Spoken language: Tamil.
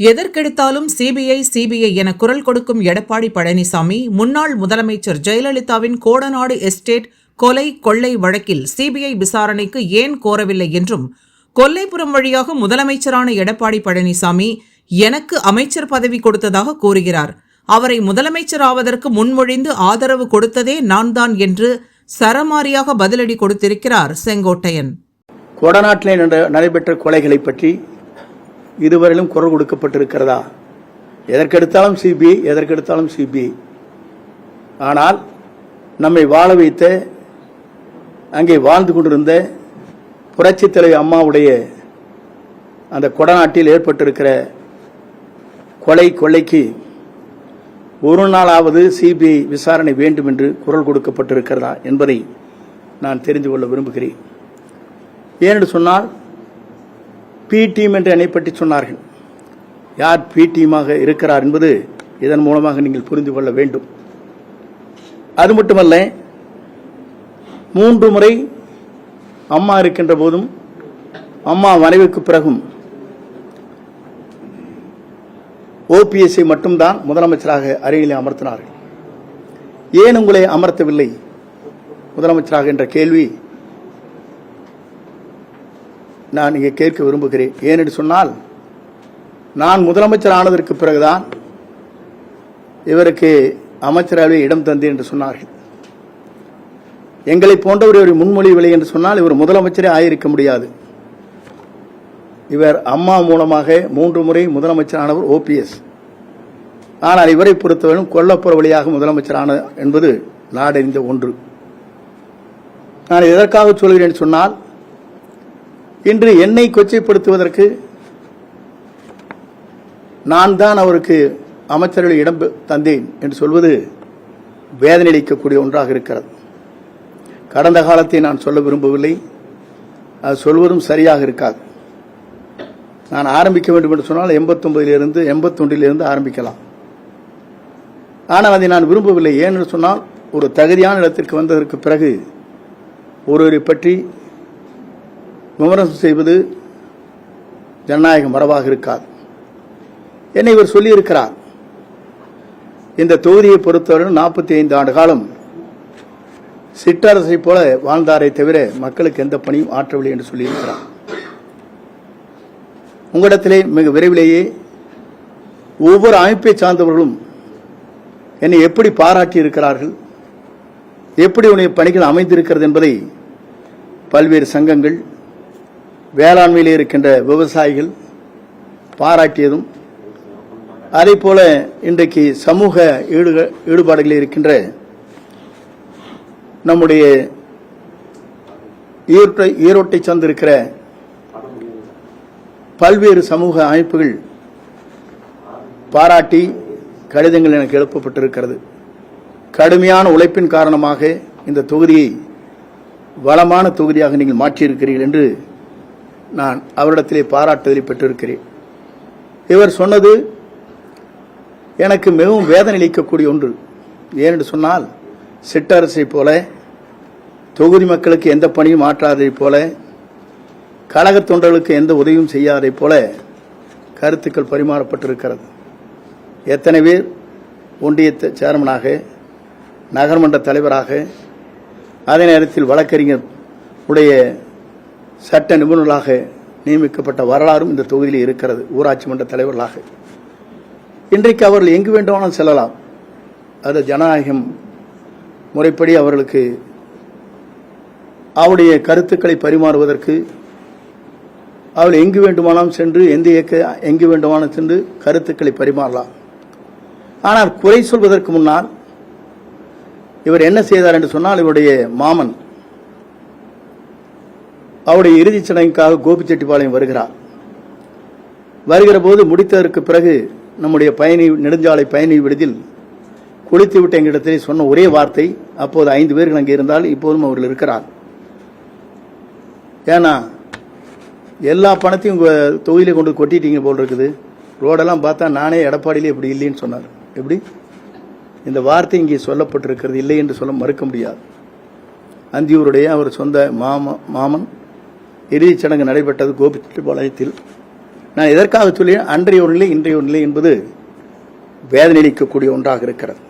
எதற்கெடுத்தாலும் சிபிஐ சிபிஐ என குரல் கொடுக்கும் எடப்பாடி பழனிசாமி முன்னாள் முதலமைச்சர் ஜெயலலிதாவின் கோடநாடு எஸ்டேட் கொலை கொள்ளை வழக்கில் சிபிஐ விசாரணைக்கு ஏன் கோரவில்லை என்றும் கொல்லைப்புறம் வழியாக முதலமைச்சரான எடப்பாடி பழனிசாமி எனக்கு அமைச்சர் பதவி கொடுத்ததாக கூறுகிறார். அவரை முதலமைச்சர் ஆவதற்கு முன்மொழிந்து ஆதரவு கொடுத்ததே நான் தான் என்று சரமாரியாக பதிலடி கொடுத்திருக்கிறார் செங்கோட்டையன். கொடநாட்டில் நடைபெற்ற கொலைகளை பற்றி இதுவரையிலும் குரல் கொடுக்கப்பட்டிருக்கிறதா? எதற்கெடுத்தாலும் சிபிஐ எதற்கெடுத்தாலும் சிபிஐ ஆனால் நம்மை வாழ வைத்த அங்கே வாழ்ந்து கொண்டிருந்த புரட்சித் அம்மாவுடைய அந்த கொடநாட்டில் ஏற்பட்டிருக்கிற கொலை கொலைக்கு ஒரு நாளாவது சிபிஐ விசாரணை வேண்டும் என்று குரல் கொடுக்கப்பட்டிருக்கிறதா என்பதை நான் தெரிந்து கொள்ள விரும்புகிறேன். ஏனென்று சொன்னால் பி டீம் என்று என்னை பற்றி சொன்னார்கள். யார் பி டீமாக இருக்கிறார் என்பது இதன் மூலமாக நீங்கள் புரிந்து கொள்ள வேண்டும். அது மட்டுமல்ல மூன்று முறை அம்மா இருக்கின்ற போதும் அம்மா மறைவுக்கு பிறகும் ஓபிஎஸ்ஐ மட்டும்தான் முதலமைச்சராக அருகிலே அமர்த்தினார்கள். ஏன் உங்களை அமர்த்தவில்லை? முதலமைச்சராக என்ற கேள்வி நான் இங்கே கேட்க விரும்புகிறேன். ஏனென்று சொன்னால் நான் முதலமைச்சர் ஆனதற்கு பிறகுதான் இவருக்கு அமைச்சரவை இடம் தந்தேன் என்று சொன்னார்கள். எங்களை போன்றவர் இவர் முன்மொழிவில்லை என்று சொன்னால் இவர் முதலமைச்சரே ஆயிருக்க முடியாது. இவர் அம்மா மூலமாக மூன்று முறை முதலமைச்சரானவர் ஓபிஎஸ் ஆனால் இவரை பொறுத்தவரையும் கொல்லப்புற வழியாக முதலமைச்சரான என்பது நாடறிந்த ஒன்று. நான் எதற்காக சொல்கிறேன் என்று சொன்னால் இன்று என்னை கொச்சைப்படுத்துவதற்கு நான் தான் அவருக்கு அமைச்சர்கள் இடம் பெ- தந்தேன் என்று சொல்வது வேதனை அளிக்கக்கூடிய ஒன்றாக இருக்கிறது. கடந்த காலத்தை நான் சொல்ல விரும்பவில்லை. அது சொல்வதும் சரியாக இருக்காது. நான் ஆரம்பிக்க வேண்டும் என்று சொன்னால் எண்பத்தொன்பதிலிருந்து எண்பத்தொன்றிலிருந்து ஆரம்பிக்கலாம். ஆனால் அதை நான் விரும்பவில்லை. ஏனென்று சொன்னால் ஒரு தகுதியான இடத்திற்கு வந்ததற்கு பிறகு ஒருவரை பற்றி விமர்சனம் செய்வது ஜனநாயக மரபாக இருக்காது. என்னை இவர் சொல்லியிருக்கிறார். இந்த தொகுதியை பொறுத்தவரை நாற்பத்தி ஐந்து ஆண்டு காலம் சிற்றரசை போல வாழ்ந்தாரை தவிர மக்களுக்கு எந்த பணியும் ஆற்றவில்லை என்று சொல்லியிருக்கிறார். உங்களிடத்திலே மிக விரைவிலேயே ஒவ்வொரு அமைப்பை சார்ந்தவர்களும் என்னை எப்படி பாராட்டி இருக்கிறார்கள் எப்படி உன்னுடைய பணிகள் அமைந்திருக்கிறது என்பதை பல்வேறு சங்கங்கள் வேளாண்மையில் இருக்கின்ற விவசாயிகள் பாராட்டியதும் அதே போல இன்றைக்கு சமூக ஈடுக- ஈடுபாடுகளில் இருக்கின்ற நம்முடைய ஈரோட்டை ஈரோட்டை சார்ந்திருக்கிற பல்வேறு சமூக அமைப்புகள் பாராட்டி கடிதங்கள் எனக்கு எழுப்பப்பட்டிருக்கிறது. கடுமையான உழைப்பின் காரணமாக இந்த தொகுதியை வளமான தொகுதியாக நீங்கள் மாற்றியிருக்கிறீர்கள் என்று நான் அவரிடத்திலே பாராட்டுதலை பெற்றிருக்கிறேன். இவர் சொன்னது எனக்கு மிகவும் வேதனை அளிக்கக்கூடிய ஒன்று. ஏனென்று சொன்னால் சிற்றரசை போல தொகுதி மக்களுக்கு எந்த பணியும் ஆற்றாதைப் போல கழக தொண்டர்களுக்கு எந்த உதவியும் செய்யாதைப் போல கருத்துக்கள் பரிமாறப்பட்டிருக்கிறது. எத்தனை பேர் ஒன்றிய சேர்மனாக நகர்மன்ற தலைவராக அதே நேரத்தில் வழக்கறிஞர் உடைய சட்ட நிபுணர்களாக நியமிக்கப்பட்ட வரலாறும் இந்த தொகுதியில் இருக்கிறது ஊராட்சி மன்ற தலைவர்களாக. இன்றைக்கு அவர்கள் எங்கு வேண்டுமானாலும் செல்லலாம். அது ஜனநாயகம் முறைப்படி அவர்களுக்கு அவருடைய கருத்துக்களை பரிமாறுவதற்கு அவள் எங்கு வேண்டுமானாலும் சென்று எந்த இயக்க எங்கு வேண்டுமானாலும் சென்று கருத்துக்களை பரிமாறலாம். ஆனால் குறை சொல்வதற்கு முன்னால் இவர் என்ன செய்தார் என்று சொன்னால் இவருடைய மாமன் அவருடைய இறுதிச் சடங்குக்காக கோபிச்செட்டிப்பாளையம் வருகிறார். வருகிற போது முடித்ததற்கு பிறகு நம்முடைய பயணி நெடுஞ்சாலை பயணி விடுதில் குளித்து விட்ட எங்களிடத்தில் சொன்ன ஒரே வார்த்தை அப்போது ஐந்து பேர்கள் அங்கே இருந்தால் இப்போதும் அவர்கள் இருக்கிறார். ஏன்னா எல்லா பணத்தையும் உங்கள் தொகுதியில் கொண்டு கொட்டிட்டீங்க போல் இருக்குது. ரோடெல்லாம் பார்த்தா நானே எடப்பாடியிலே இப்படி இல்லைன்னு சொன்னார். எப்படி? இந்த வார்த்தை இங்கே சொல்லப்பட்டிருக்கிறது இல்லை என்று சொல்ல மறுக்க முடியாது. அந்தியூருடைய அவர் சொந்த மாம மாமன் இறுதிச் சடங்கு நடைபெற்றது கோபிச்செட்டிப்பாளையத்தில் நான் எதற்காக சொல்லி அன்றைய ஒரு நிலை இன்றைய ஒரு நிலை என்பது வேதனையளிக்கக்கூடிய ஒன்றாக இருக்கிறது.